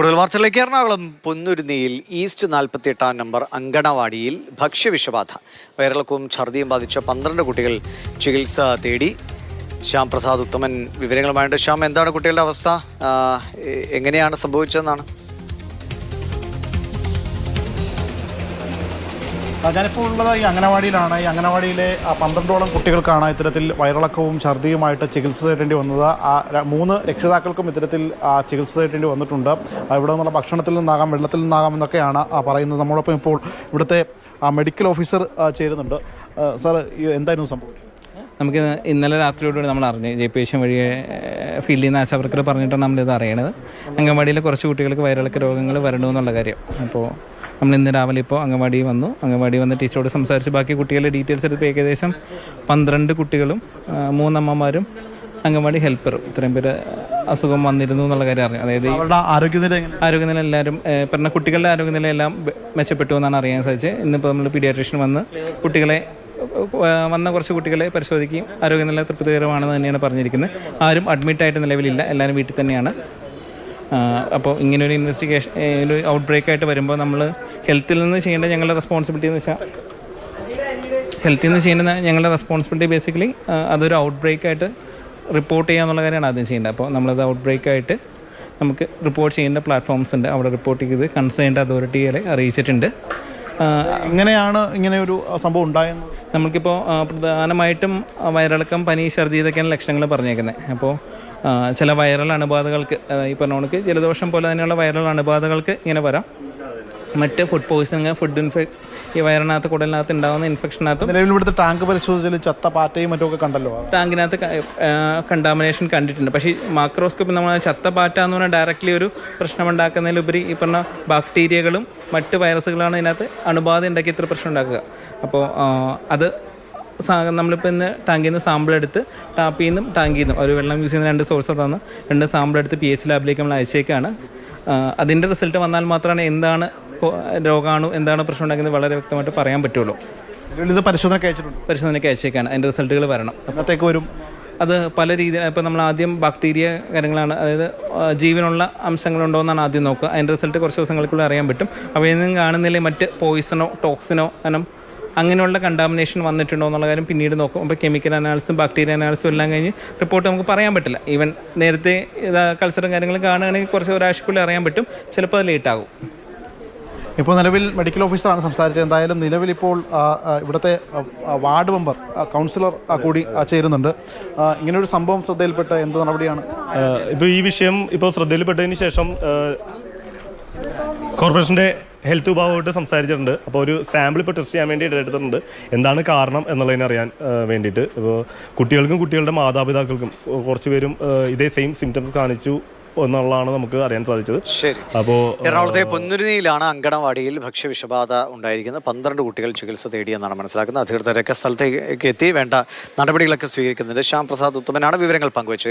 കൂടുതൽ വാർത്തകളിലേക്ക് എറണാകുളം പൊന്നുരുന്നിയിൽ ഈസ്റ്റ് നാൽപ്പത്തി എട്ടാം നമ്പർ അങ്കണവാടിയിൽ ഭക്ഷ്യവിഷബാധ. വയറിളക്കവും ഛർദിയും ബാധിച്ച പന്ത്രണ്ട് കുട്ടികൾ ചികിത്സ തേടി. ശ്യാം പ്രസാദ് ഉത്തമൻ വിവരങ്ങളുമായിട്ട് ശ്യാം എന്താണ് കുട്ടികളുടെ അവസ്ഥ? എങ്ങനെയാണ് സംഭവിച്ചതെന്നാണ്? ഞാനിപ്പോൾ ഉള്ളത് ഈ അംഗനവാടിയിലാണ്. ഈ അംഗനവാടിയിലെ പന്ത്രണ്ടോളം കുട്ടികൾക്കാണ് ഇത്തരത്തിൽ വയറിളക്കവും ഛർദിയുമായിട്ട് ചികിത്സ തേടേണ്ടി വന്നത്. ആ മൂന്ന് രക്ഷിതാക്കൾക്കും ഇത്തരത്തിൽ ചികിത്സ തേടേണ്ടി വന്നിട്ടുണ്ട്. ഇവിടെ നിന്നുള്ള ഭക്ഷണത്തിൽ നിന്നാകാം വെള്ളത്തിൽ നിന്നാകാം എന്നൊക്കെയാണ് പറയുന്നത്. നമ്മളൊപ്പം ഇപ്പോൾ ഇവിടുത്തെ മെഡിക്കൽ ഓഫീസർ ചേരുന്നുണ്ട്. സാർ എന്തായിരുന്നു സംഭവം? നമുക്ക് ഇന്നലെ രാത്രിയോടുകൂടി നമ്മൾ അറിഞ്ഞു. ജെ പി വഴി ഫീൽഡിൽ നിന്ന് ആശാവർക്കർ പറഞ്ഞിട്ടാണ് നമ്മളിത് അറിയണത്. അംഗൻവാടിയിലെ കുറച്ച് കുട്ടികൾക്ക് വയറിളക്ക രോഗങ്ങൾ വരണമെന്നുള്ള കാര്യം. അപ്പോൾ നമ്മൾ ഇന്ന് രാവിലെ ഇപ്പോൾ അംഗൻവാടി വന്നു. അംഗൻവാടി വന്ന് ടീച്ചറോട് സംസാരിച്ച് ബാക്കി കുട്ടികളുടെ ഡീറ്റെയിൽസ് എടുത്ത് ഏകദേശം പന്ത്രണ്ട് കുട്ടികളും മൂന്നമ്മമാരും അംഗൻവാടി ഹെൽപ്പറും ഇത്രയും പേര് അസുഖം വന്നിരുന്നു എന്നുള്ള കാര്യം അറിഞ്ഞു അതായത് ആരോഗ്യനില ആരോഗ്യനില എല്ലാവരും പറഞ്ഞ കുട്ടികളുടെ ആരോഗ്യനില എല്ലാം മെച്ചപ്പെട്ടു എന്നാണ് അറിയാൻ സാധിച്ചത്. ഇന്നിപ്പോൾ നമ്മൾ പീഡിയാട്രീഷ്യൻ വന്ന് കുട്ടികളെ വന്ന കുറച്ച് കുട്ടികളെ പരിശോധിക്കുകയും ആരോഗ്യനില തൃപ്തികരമാണെന്ന് തന്നെയാണ് പറഞ്ഞിരിക്കുന്നത്. ആരും അഡ്മിറ്റായിട്ട് നിലവിലില്ല. എല്ലാവരും വീട്ടിൽ തന്നെയാണ്. അപ്പോൾ ഇങ്ങനെ ഒരു ഇൻവെസ്റ്റിഗേഷൻ ഒരു ഔട്ട് ബ്രേക്ക് ആയിട്ട് വരുമ്പോൾ നമ്മൾ ഹെൽത്തിൽ നിന്ന് ചെയ്യേണ്ട ഞങ്ങളുടെ റെസ്പോൺസിബിലിറ്റി എന്ന് വെച്ചാൽ ഹെൽത്തിൽ നിന്ന് ചെയ്യേണ്ട ഞങ്ങളുടെ റെസ്പോൺസിബിലിറ്റി ബേസിക്കലി അതൊരു ഔട്ട് ബ്രേക്ക് ആയിട്ട് റിപ്പോർട്ട് ചെയ്യുക എന്നുള്ള കാര്യമാണ് ആദ്യം ചെയ്യേണ്ടത്. അപ്പോൾ നമ്മളത് ഔട്ട് ബ്രേക്ക് ആയിട്ട് നമുക്ക് റിപ്പോർട്ട് ചെയ്യേണ്ട പ്ലാറ്റ്ഫോംസ് ഉണ്ട്. അവിടെ റിപ്പോർട്ട് ചെയ്ത് കൺസേൺഡ് അതോറിറ്റികളെ അറിയിച്ചിട്ടുണ്ട്. എങ്ങനെയാണ് ഇങ്ങനെ ഒരു സംഭവം ഉണ്ടായത് നമുക്കിപ്പോൾ പ്രധാനമായിട്ടും വയറിളക്കം പനി ഛർദി ഇതൊക്കെയാണ് ലക്ഷണങ്ങൾ പറഞ്ഞേക്കുന്നത് അപ്പോൾ ചില വൈറൽ അണുബാധകൾക്ക് ഈ പറഞ്ഞ കണക്ക് ജലദോഷം പോലെ തന്നെയുള്ള വൈറൽ അണുബാധകൾക്ക് ഇങ്ങനെ വരാം. മറ്റ് ഫുഡ് പോയിസണിങ് ഫുഡ് ഇൻഫെക്ട് ഈ വയറിനകത്ത് കുടലിനകത്ത് ഉണ്ടാകുന്ന ഇൻഫെക്ഷനകത്ത് നിലവിൽ ഇവിടുത്തെ ടാങ്ക് പരിശോധിച്ചാൽ ചത്ത പാറ്റയും മറ്റൊക്കെ കണ്ടല്ലോ. ടാങ്കിനകത്ത് കണ്ടാമിനേഷൻ കണ്ടിട്ടുണ്ട്. പക്ഷേ മാക്രോസ്കോപ്പ് നമ്മൾ ചത്ത പാറ്റ എന്ന് പറഞ്ഞാൽ ഡയറക്റ്റ്ലി ഒരു പ്രശ്നമുണ്ടാക്കുന്നതിലുപരി ഈ പറഞ്ഞ ബാക്ടീരിയകളും മറ്റ് വൈറസുകളാണ് ഇതിനകത്ത് അണുബാധ ഉണ്ടാക്കി ഇത്ര പ്രശ്നം ഉണ്ടാക്കുക. അപ്പോൾ അത് നമ്മളിപ്പോൾ ഇന്ന് ടാങ്കിൽ നിന്ന് സാമ്പിൾ എടുത്ത് ടാപ്പിൽ നിന്നും ടാങ്കിൽ നിന്നും ഒരു വെള്ളം യൂസ് ചെയ്യുന്ന രണ്ട് സോഴ്സ് തന്ന് രണ്ട് സാമ്പിൾ എടുത്ത് പി എച്ച് ലാബിലേക്ക് നമ്മൾ അയച്ചേക്കാണ്. അതിന്റെ റിസൾട്ട് വന്നാൽ മാത്രമാണ് എന്താണ് രോഗാണു എന്താണ് പ്രശ്നം ഉണ്ടാക്കുന്നത് വളരെ വ്യക്തമായിട്ട് പറയാൻ പറ്റുള്ളൂ. ഇത് പരിശോധനയ്ക്ക് അയച്ചിട്ടുണ്ട്. പരിശോധനയ്ക്ക് അയച്ചേക്കാണ്. അതിന്റെ റിസൾട്ടുകൾ വരണം. എന്നത്തേക്ക് വരും. അത് പല രീതിയിൽ ഇപ്പോൾ നമ്മൾ ആദ്യം ബാക്ടീരിയ കാര്യങ്ങളാണ് അതായത് ജീവനുള്ള അംശങ്ങളുണ്ടോ എന്നാണ് ആദ്യം നോക്കുക. അതിന്റെ റിസൾട്ട് കുറച്ച് ദിവസങ്ങൾക്കുള്ളിൽ അറിയാൻ പറ്റും. അവയിൽ നിന്നും കാണുന്നില്ലേ മറ്റ് പോയിസണോ ടോക്സിനോ കാരണം അങ്ങനെയുള്ള കണ്ടാമിനേഷൻ വന്നിട്ടുണ്ടോ എന്നുള്ള കാര്യം പിന്നീട് നോക്കും. അപ്പോൾ കെമിക്കൽ അനാലിസും ബാക്ടീരിയ അനാലിസും എല്ലാം കഴിഞ്ഞ് റിപ്പോർട്ട് നമുക്ക് പറയാൻ പറ്റില്ല. ഈവൻ നേരത്തെ കൾച്ചറും കാര്യങ്ങളും കാണുകയാണെങ്കിൽ കുറച്ച് ഒരാഴ്ചക്കുള്ളിൽ അറിയാൻ പറ്റും. ചിലപ്പോൾ അത് ലേറ്റ് ആകും. ഇപ്പോൾ നിലവിൽ മെഡിക്കൽ ഓഫീസറാണ് സംസാരിച്ചത്. എന്തായാലും നിലവിൽ ഇപ്പോൾ ഇവിടുത്തെ വാർഡ് മെമ്പർ കൗൺസിലർ കൂടി ആ, ചേരുന്നുണ്ട്. ഇങ്ങനെ ഇങ്ങനൊരു സംഭവം ശ്രദ്ധയിൽപ്പെട്ട എന്ത് നടപടിയാണ്? ഇപ്പോൾ ഈ വിഷയം ഇപ്പോൾ ശ്രദ്ധയിൽപ്പെട്ടതിന് ശേഷം കോർപ്പറേഷന്റെ ഹെൽത്ത് വിഭാഗമായിട്ട് സംസാരിച്ചിട്ടുണ്ട്. അപ്പോൾ ഒരു സാമ്പിൾ ഇപ്പോൾ ടെസ്റ്റ് ചെയ്യാൻ വേണ്ടി എടുത്തിട്ടുണ്ട്. എന്താണ് കാരണം എന്നുള്ളതിനെ അറിയാൻ വേണ്ടിയിട്ട്. ഇപ്പോൾ കുട്ടികൾക്കും കുട്ടികളുടെ മാതാപിതാക്കൾക്കും കുറച്ച് പേരും ഇതേ സെയിം സിംറ്റംസ് കാണിച്ചു എന്നുള്ളതാണ് നമുക്ക് അറിയാൻ സാധിച്ചത്. ശരി. അപ്പോൾ എറണാകുളത്തെ പൊന്നുരുതിയിലാണ് അങ്കണവാടിയിൽ ഭക്ഷ്യവിഷബാധ ഉണ്ടായിരിക്കുന്നത്. പന്ത്രണ്ട് കുട്ടികൾ ചികിത്സ തേടിയെന്നാണ് മനസ്സിലാക്കുന്നത്. അധികൃതരൊക്കെ സ്ഥലത്തേക്ക് എത്തി വേണ്ട നടപടികളൊക്കെ സ്വീകരിക്കുന്നുണ്ട്. ശ്യാം പ്രസാദ് ഉത്തമനാണ് വിവരങ്ങൾ പങ്കുവച്ചത്.